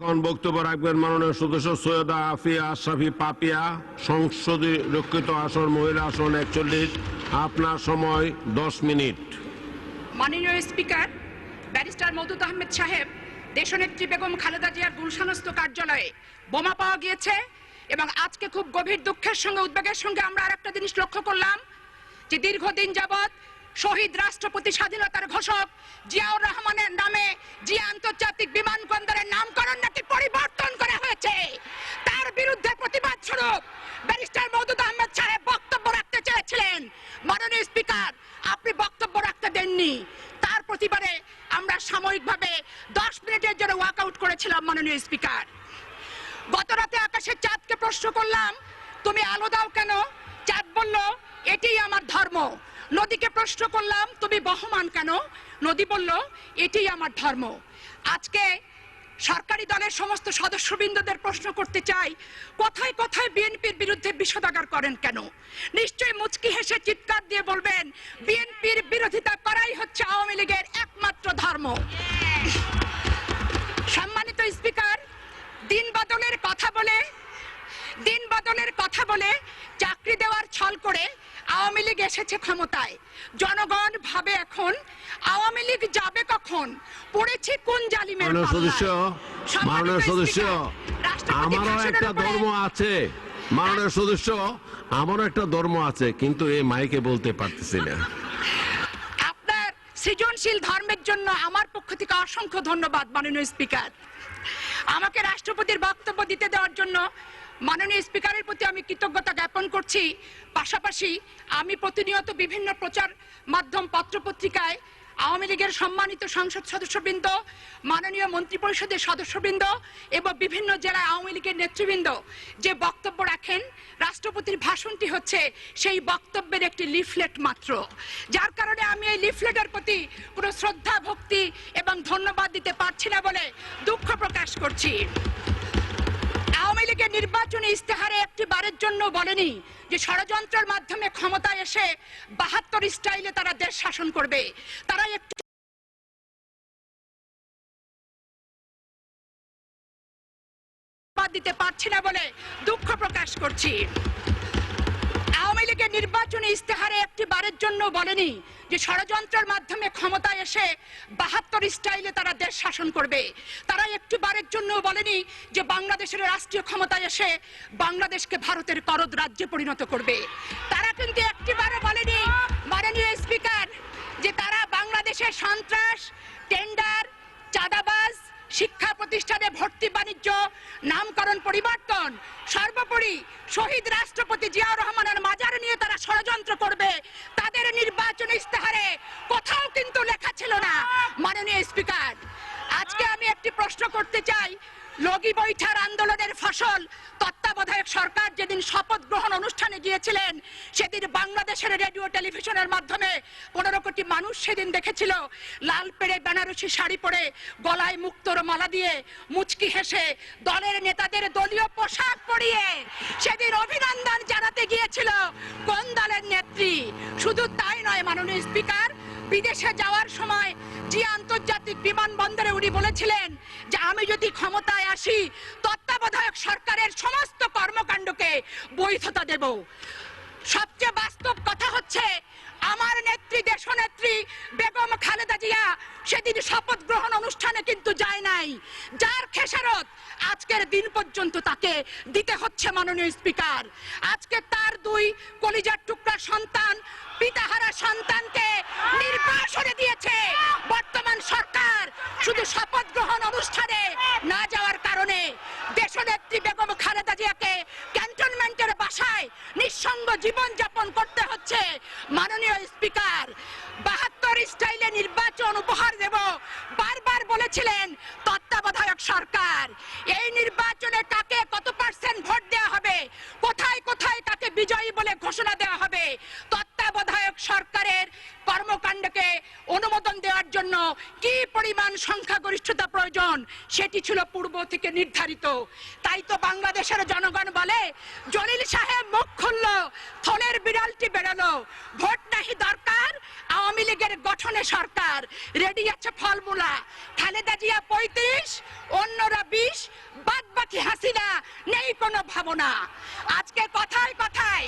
এখন বক্তব্য রাখবেন মাননীয় সদস্য সৈয়দা আফিয়া আশরাফি পাপিয়া, সংসদে রক্ষিত আসন, মহিলা আসন একচল্লিশ। আপনার সময় দশ মিনিট। মাননীয় স্পিকার, ব্যারিস্টার মৌদুদ আহমেদ সাহেব, দেশনেত্রী বেগম খালেদা জিয়ার গুলশানস্থ কার্যালয়ে বোমা পাওয়া গিয়েছে এবং আজকে খুব গভীর দুঃখের সঙ্গে, উদ্বেগের সঙ্গে আমরা আর একটা জিনিস লক্ষ্য করলাম যে দীর্ঘদিন যাবৎ শহীদ রাষ্ট্রপতি স্বাধীনতার ঘোষক জিয়াউর রহমানের নামে জিয়া আন্তর্জাতিক বিমানবন্দরের নামকরণ নাকি পরিবর্তন করা হয়েছে, তার বিরুদ্ধে প্রতিবাদ স্বরূপ ব্যারিস্টার মৌদুদ আহমেদ সাহেব বক্তব্য রাখতে চেয়েছিলেন। মাননীয় স্পিকার, আপনি বক্তব্য রাখতে দেননি। তার প্রতিবারে আমরা সাময়িকভাবে দশ মিনিটের জন্য ওয়াকআউট করেছিলাম, মাননীয় স্পিকার। গত রাতে আকাশের চাঁদকে প্রশ্ন করলাম, তুমি আলো দাও কেন? চাঁদ বলল, এটাই আমার ধর্ম। নদীকে প্রশ্ন করলাম তুমি বহমান কেন? নদী বলল এটাই আমার ধর্ম। আজকে সরকারি দলের সমস্ত সদস্যবৃন্দদের প্রশ্ন করতে চাই কোথায় কোথায় বিএনপির বিরুদ্ধে বিষোদাগার করেন কেন? নিশ্চয়ই মুচকি হেসে চিৎকার দিয়ে বলবেন বিএনপির বিরোধিতা করাই হচ্ছে আওয়ামী লীগের একমাত্র ধর্ম। সম্মানিত স্পিকার দিন বদলের কথা বলে দিন বদলের কথা বলে চাকরি দেওয়ার ছল করে আওয়ামী লীগ এসেছে ক্ষমতায়। জনগণ ভাবে এখন আওয়ামী লীগ যাবে কখন? পড়েছে কোন জালিমের সদস্য মাননীয় সদস্য আমারও একটা ধর্ম আছে। মাননীয় সদস্য আমারও একটা ধর্ম আছে কিন্তু এই মাইকে বলতে পারতেছি না। আপনার সৃজনশীল ধর্মের জন্য আমার পক্ষ থেকে অসংখ্য ধন্যবাদ মাননীয় স্পিকার। আমাকে রাষ্ট্রপতির বক্তব্য দিতে দেওয়ার জন্য মাননীয় স্পিকারের প্রতি আমি কৃতজ্ঞতা জ্ঞাপন করছি। পাশাপাশি আমি প্রতিনিয়ত বিভিন্ন প্রচার মাধ্যম, পত্রপত্রিকায় আওয়ামী লীগের সম্মানিত সংসদ সদস্যবৃন্দ, মাননীয় মন্ত্রিপরিষদের সদস্যবৃন্দ এবং বিভিন্ন জেলায় আওয়ামী লীগের নেতৃবৃন্দ যে বক্তব্য রাখেন, রাষ্ট্রপতির ভাষণটি হচ্ছে সেই বক্তব্যের একটি লিফলেট মাত্র। যার কারণে আমি এই লিফলেটের প্রতি কোনো শ্রদ্ধা, ভক্তি এবং ধন্যবাদ দিতে পারছি না বলে দুঃখ প্রকাশ করছি। লীগের নির্বাচনী ইস্তেহারে একটি বারের জন্য বলেনি যে ষড়যন্ত্রের মাধ্যমে ক্ষমতায় এসে বাহাত্তর স্টাইলে তারা দেশ শাসন করবে। তারা একটি দিতে পারছি না বলে দুঃখ প্রকাশ করছি। লীগের নির্বাচনী ইস্তেহারে একটি বারের জন্য বলেনি যে ষড়যন্ত্রের মাধ্যমে ক্ষমতায় এসে বাহাত্তর স্টাইলে তারা দেশ শাসন করবে। তারা একটু বারের জন্য বলেনি যে বাংলাদেশের রাষ্ট্রীয় ক্ষমতায় এসে বাংলাদেশকে ভারতের করদ রাজ্যে পরিণত করবে। তারা কিন্তু একটিবারও বলেনি, মাননীয় স্পিকার, যে তারা বাংলাদেশের সন্ত্রাস, টেন্ডার, চাঁদাবাজ শিক্ষা প্রতিষ্ঠানে ভর্তি বাণিজ্য, নামকরণ পরিবর্তন, সর্বোপরি শহীদ রাষ্ট্রপতি জিয়াউর রহমানের মাজার নিয়ে তারা ষড়যন্ত্র করবে। তাদের নির্বাচন ইস্তেহারে কোথাও কিন্তু লেখা ছিল না। মাননীয় স্পিকার, আজকে আমি একটি প্রশ্ন করতে চাই। লগি বৈঠার আন্দোলনের ফসল সরকার যেদিন শপথ গ্রহণ অনুষ্ঠানে গিয়েছিলেন, সেদিন বাংলাদেশের রেডিও টেলিভিশনের মাধ্যমে পনেরো কোটি মানুষ সেদিন দেখেছিল। লাল পেড়ে বেনারসি শাড়ি পরে গলায় মুক্তর মালা দিয়ে মুচকি হেসে দলের নেতাদের দলীয় পোশাক পরিয়ে সেদিন অভিনন্দন জানাতে গিয়েছিল কোন দলের নেত্রী। শুধু তাই নয়, মাননীয় স্পিকার বিদেশে যাওয়ার সময় যে আন্তর্জাতিক বিমানবন্দরে উনি বলেছিলেন যে আমি যদি ক্ষমতায় আসি, তত্ত্বাবধায়ক সরকারের সমস্ত কর্মকাণ্ডকে বৈধতা দেব। সবচেয়ে বাস্তব কথা হচ্ছে আমার নেত্রী, দেশনেত্রী বেগম খালেদা জিয়া সেদিন শপথ গ্রহণ অনুষ্ঠানে কিন্তু যায় নাই। যার খেসারত আজকের দিন পর্যন্ত তাকে দিতে হচ্ছে মাননীয় স্পিকার। আজকে তার দুই কলিজার টুকরা সন্তান, পিতাহারা সন্তানকে নির্বাসনে দিয়েছে। বর্তমান সরকার শুধু শপথ গ্রহণ অনুষ্ঠানে না যাওয়ার কারণে দেশনেত্রী বেগম খালেদা জিয়াকে বাসায় নিঃসঙ্গ জীবন যাপন করতে হচ্ছে। মাননীয় স্পিকার বাহাত্তর স্টাইলে নির্বাচন উপহার দেব বারবার বলেছিলেন তত্ত্বাবধায়ক সরকার এই নির্বাচনে কাকে কত পার্সেন্ট ভোট দেওয়া হবে কোথায় কোথায় কাকে বিজয়ী বলে ঘোষণা দেওয়া হবে তত্ত্বাবধায়ক সরকারের কর্মকাণ্ডকে অনুমোদন দেওয়ার জন্য কি পরিমাণ সংখ্যাগরিষ্ঠতা প্রয়োজন সেটি ছিল পূর্ব থেকে তাই তো বাংলাদেশের জনগণ বলে, জলিল সাহেব মুখ খুলল, থলের বিড়ালটি বেরোলো। ভোট নাহি দরকার, আওয়ামী লীগের গঠনে সরকার। রেডি আছে ফলমূলা। খালেদা জিয়া পঁয়ত্রিশ, অন্যরা বিশ বাদ বাকি হাসিনা নেই কোনো ভাবনা। আজকে কথায় কথায়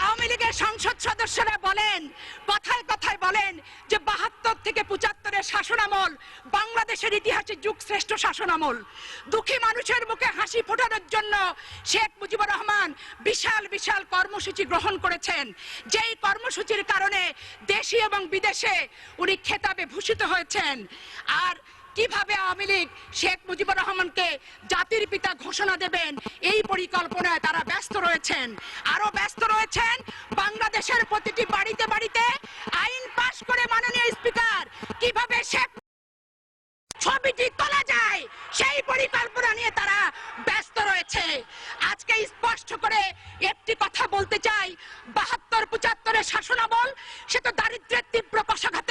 আওয়ামী লীগের সংসদ সদস্যরা বলেন, কথায় কথায় বলেন যে বাহাত্তর থেকে পঁচাত্তরের শাসনামল বাংলাদেশের ইতিহাসে যুগ শ্রেষ্ঠ শাসনামল। দুঃখী মানুষের মুখে হাসি ফোটানোর জন্য শেখ মুজিবুর রহমান বিশাল বিশাল কর্মসূচি গ্রহণ করেছেন। যেই কর্মসূচির কারণে দেশি এবং বিদেশে উনি খেতাবে ভূষিত হয়েছেন। আর কীভাবে আওয়ামী লীগ শেখ মুজিবুর রহমানকে জাতির পিতা ঘোষণা দেবেন? এই পরিকল্পনায় তারা ব্যস্ত রয়েছেন। আরও ব্যস্ত রয়েছেন বাংলাদেশের প্রতিটি বাড়িতে বাড়িতে আইন পাশ করে মাননীয় স্পিকার। কীভাবে শেখ ছবিটি তোলা যায়, সেই পরিকল্পনা নিয়ে তারা ব্যস্ত রয়েছে। আজকে স্পষ্ট করে একটি কথা বলতে চাই। বাহাত্তর, পঁচাত্তরের শাসনাবল সে তো দারিদ্রের তীব্র কষাঘাতে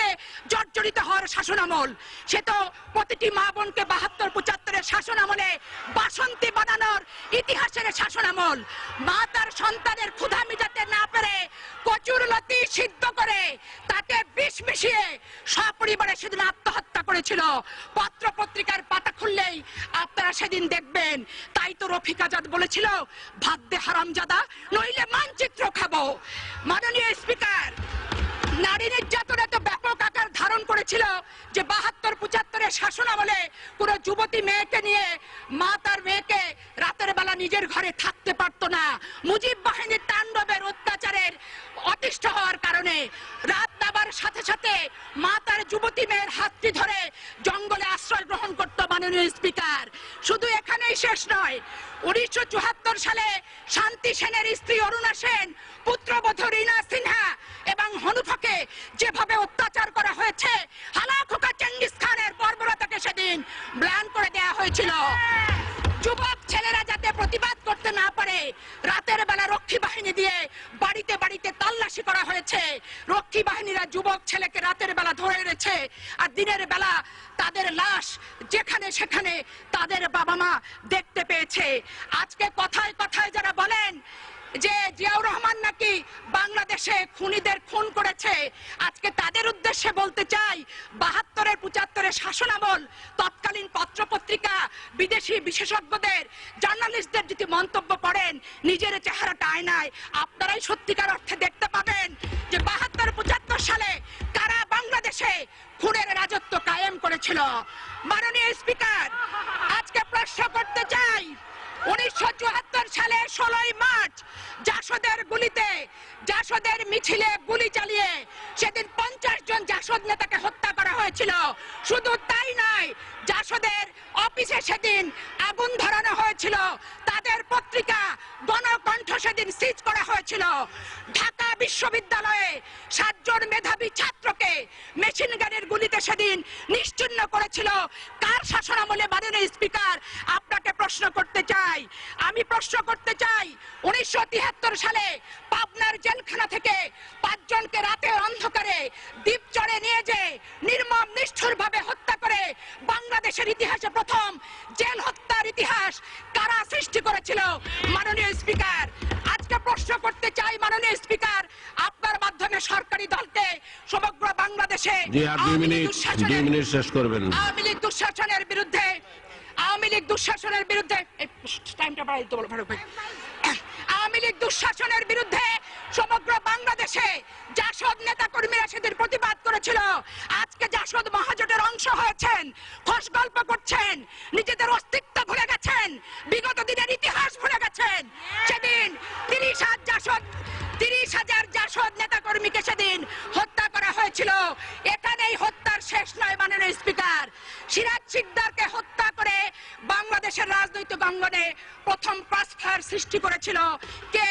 জর্জরিত হওয়ার শাসনামল। সে তো প্রতিটি মা বোনকে বাহাত্তর, পঁচাত্তরের শাসনামলে বাসন্তী বানানোর ইতিহাসের শাসনামল। মা তার সন্তানের ক্ষুধা মিটাতে না পেরে কচুর লতি সিদ্ধ করে তাতে বিষ মিশিয়ে সপরিবারে সেদিন আত্মহত্যা করেছিল। পত্র পত্রিকার পাতা খুললেই আপনারা সেদিন দেখবেন। তাই তো রফিক আজাদ বলেছিল দে হারামজাদা, নইলে মানচিত্র খাব। মাননীয় স্পিকার, নারী নির্যাতন এত ব্যাপক আকার ধারণ করেছিল যে বাহাত্তর, পঁচাত্তরের শাসন আমলে কোনো যুবতী মেয়েকে নিয়ে মা তার মেয়েকে রাতের বেলা নিজের ঘরে থাকতে পারতো না। মুজিব বাহিনীর তাণ্ডবের অত্যাচারের অতিষ্ঠ হওয়ার কারণে রাত দাবার সাথে সাথে মা তার যুবতী মেয়ের হাতটি ধরে জঙ্গলে আশ্রয় গ্রহণ করত মাননীয় স্পিকার। শুধু এখানেই শেষ নয়। উনিশশো সালে শান্তি সেনের স্ত্রী অরুণা সেন, পুত্রবধূ রীনা সিনহা এবং হনুফাকে যেভাবে অত্যাচার করা হয়েছে হালাখোকা চেঙ্গিস খানের বর্বরতাকে সেদিন ব্লান করে দেয়া হয়েছিল। যুবক ছেলেরা যাতে প্রতিবাদ করতে না পারে, রাতের বেলা রক্ষী বাহিনী দিয়ে বাড়িতে বাড়িতে তল্লাশি করা হয়েছে। রক্ষী বাহিনীরা যুবক ছেলেকে রাতের বেলা ধরে এনেছে আর দিনের বেলা তাদের লাশ যেখানে সেখানে তাদের বাবা মা দেখতে পেয়েছে। আজকে কথায় কথায় যারা বলেন যে জিয়াউর রহমান নাকি বাংলাদেশে খুনিদের মাননীয় স্পিকার, আজকে প্রশ্ন করতে চাই সেদিন পঞ্চাশ জন জাসদ নেতাকে হত্যা করা হয়েছিল। শুধু তাই নয়, জাসদের অফিসে সেদিন আগুন ধরানো হয়েছিল। তাদের পত্রিকা গণকণ্ঠ সেদিন সিজ করা হয়েছিল। ঢাকা বিশ্ববিদ্যালয়ে সাতজন মেধাবী ছাত্রকে মেশিন গানের গুলিতে সেদিন নিশ্চিন্ন করেছিল। কার শাসনামলে মাননীয় স্পিকার? আপনাকে প্রশ্ন করতে চাই। আমি প্রশ্ন করতে চাই, উনিশশো তিয়াত্তর সালে পাবনার জেলখানা থেকে পাঁচজনকে রাতের অন্ধকারে দ্বীপ চড়ে নিয়ে যে নির্মম নিষ্ঠুর ভাবে হত্যা করে বাংলাদেশের ইতিহাসে প্রথম জেল হত্যার ইতিহাস কারা সৃষ্টি করেছিল? মাননীয় স্পিকার, আজকে প্রশ্ন করতে চাই মাননীয় স্পিকার সরকারি দলকে সমগ্র বাংলাদেশে শেষ করবেন। আওয়ামী লীগ দুঃশাসনের বিরুদ্ধে আওয়ামী লীগ দুঃশাসনের বিরুদ্ধে টাইমটা বাড়াই দিতে বলো ফারুক ভাই। আওয়ামী লীগ দুঃশাসনের বিরুদ্ধে সমগ্র বাংলাদেশে জাসদ নেতা কর্মীরা সেদিন প্রতিবাদ করেছিল। আজকে জাসদ মহাজোটের অংশ হয়েছেন, খোশ গল্প করছেন, নিজেদের অস্তিত্ব ভুলে গেছেন, বিগত দিনের ইতিহাস ভুলে গেছেন। সেদিন তিরিশ হাজার জাসদ, তিরিশ হাজার জাসদ নেতা কর্মীকে সেদিন হত্যা করা হয়েছিল। এখানেই হত্যার শেষ নয় মাননীয় স্পিকার। সিরাজ সিকদারকে হত্যা করে বাংলাদেশের রাজনৈতিক অঙ্গনে প্রথম ক্রসফায়ার সৃষ্টি করেছিল। কে?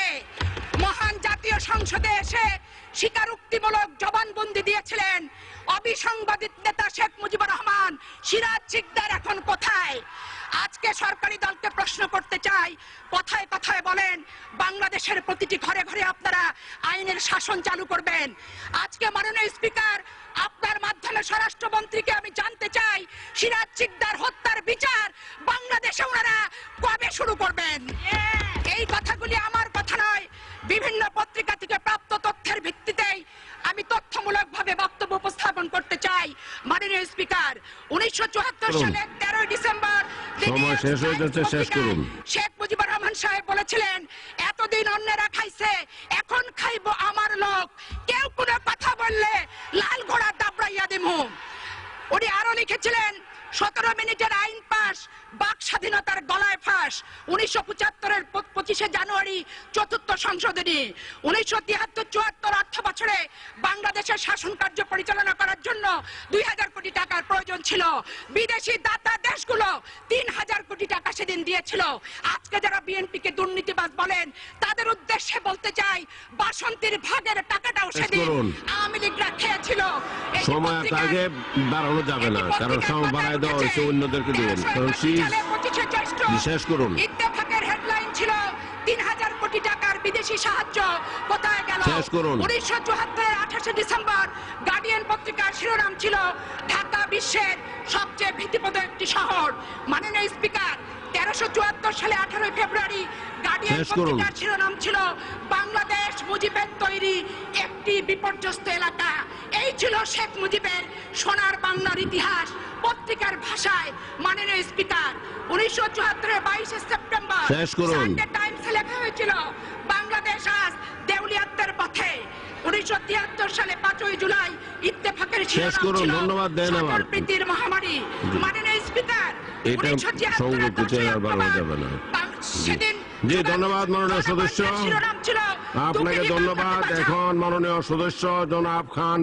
মহান জাতীয় সংসদে এসে স্বীকারোক্তিমূলক জবানবন্দি দিয়েছিলেন অবিসংবাদিত নেতা শেখ মুজিবুর রহমান। সিরাজ সিকদার এখন কোথায়? আজকে সরকারি দলকে প্রশ্ন করতে চাই। কথায় কথায় বলেন বাংলাদেশের প্রতিটি ঘরে ঘরে আপনারা আইনের শাসন চালু করবেন। আজকে মাননীয় স্পিকার আপনার মাধ্যমে স্বরাষ্ট্রমন্ত্রীকে আমি জানতে চাই সিরাজ চিকদার হত্যার বিচার বাংলাদেশে ওনারা কবে শুরু করবেন? এই কথাগুলি আমার কথা নয় বিভিন্ন পত্রিকা থেকে প্রাপ্ত তথ্যের ভিত্তিতেই আমি তথ্যমূলকভাবে বক্তব্য উপস্থাপন করতে চাই মাননীয় স্পিকার উনিশশো। সালের তেরোই ডিসেম্বর সময় শেষ হয়ে যাচ্ছে, শেষ করুন। শেখ মুজিবুর রহমান সাহেব বলেছিলেন এতদিন অন্যেরা খাইছে এখন খাইব আমার লোক কেউ কোনো কথা বললে লাল ঘোড়া দাবড়াইয়া দিমু উনি আরও লিখেছিলেন সতেরো মিনিটের আইন পাশ বাক স্বাধীনতার গলায় ফাঁস উনিশশো পঁচাত্তরের পঁচিশে জানুয়ারি চতুর্থ সংশোধনী উনিশশো তিয়াত্তর চুয়াত্তর অর্থ বছরে বাংলাদেশের শাসন কার্য পরিচালনা করার জন্য দুই হাজার কোটি টাকার প্রয়োজন ছিল। বিদেশি দাতা দেশগুলো তিন হাজার কোটি টাকা সেদিন দিয়েছিল। আজকে যারা বিএনপি কে দুর্নীতিবাজ বলেন তাদের উদ্দেশ্যে বলতে চাই বাসন্তীর ভাগের টাকাটাও সেদিন আওয়ামী লীগরা খেয়েছিল। সময় আগে বাড়ানো যাবে না কারণ সময় বাড়ায় দেওয়া হয়েছে অন্যদেরকে দিবেন। কারণ শীষ শেষ করুন। ইত্তেফাকের হেডলাইন ছিল তিন হাজার কোটি টাকার বিদেশি সাহায্য কোথায় গেল? শেষ করুন। উনিশশো চুয়াত্তরের আঠাশে ডিসেম্বর গার্ডিয়ান পত্রিকার শিরোনাম ছিল ঢাকা বিশ্বের সবচেয়ে ভীতিপ্রদ একটি শহর। মাননীয় স্পিকার তেরোশো চুয়াত্তর সালে আঠারোই ফেব্রুয়ারি গার্ডিয়ান পত্রিকার শিরোনাম ছিল বাংলাদেশ মুজিবের তৈরি একটি বিপর্যস্ত এলাকা। এই ছিল শেখ মুজিবের সোনার বাংলার ইতিহাস পত্রিকার ভাষায় মাননীয় স্পিকার। উনিশশো চুয়াত্তরের বাইশে সেপ্টেম্বর সানডে টাইমসে লেখা হয়েছিল বাংলাদেশ আজ দেউলিয়াত্বের পথে। উনিশশো তিয়াত্তর সালে পাঁচই জুলাই ইত্তেফাকের শিরোনাম করুন, ছিল ধন্যবাদ দেন আবার। প্রীতির মহামারী। মাননীয় স্পিকার এটা 1976 সংরক্ষিত দশই আর বাড়ানো অক্টোবর যাবে না। বাং- সেদিন জি, ধন্যবাদ মাননীয় সদস্য। আপনাকে ধন্যবাদ। এখন মাননীয় সদস্য জনাব খান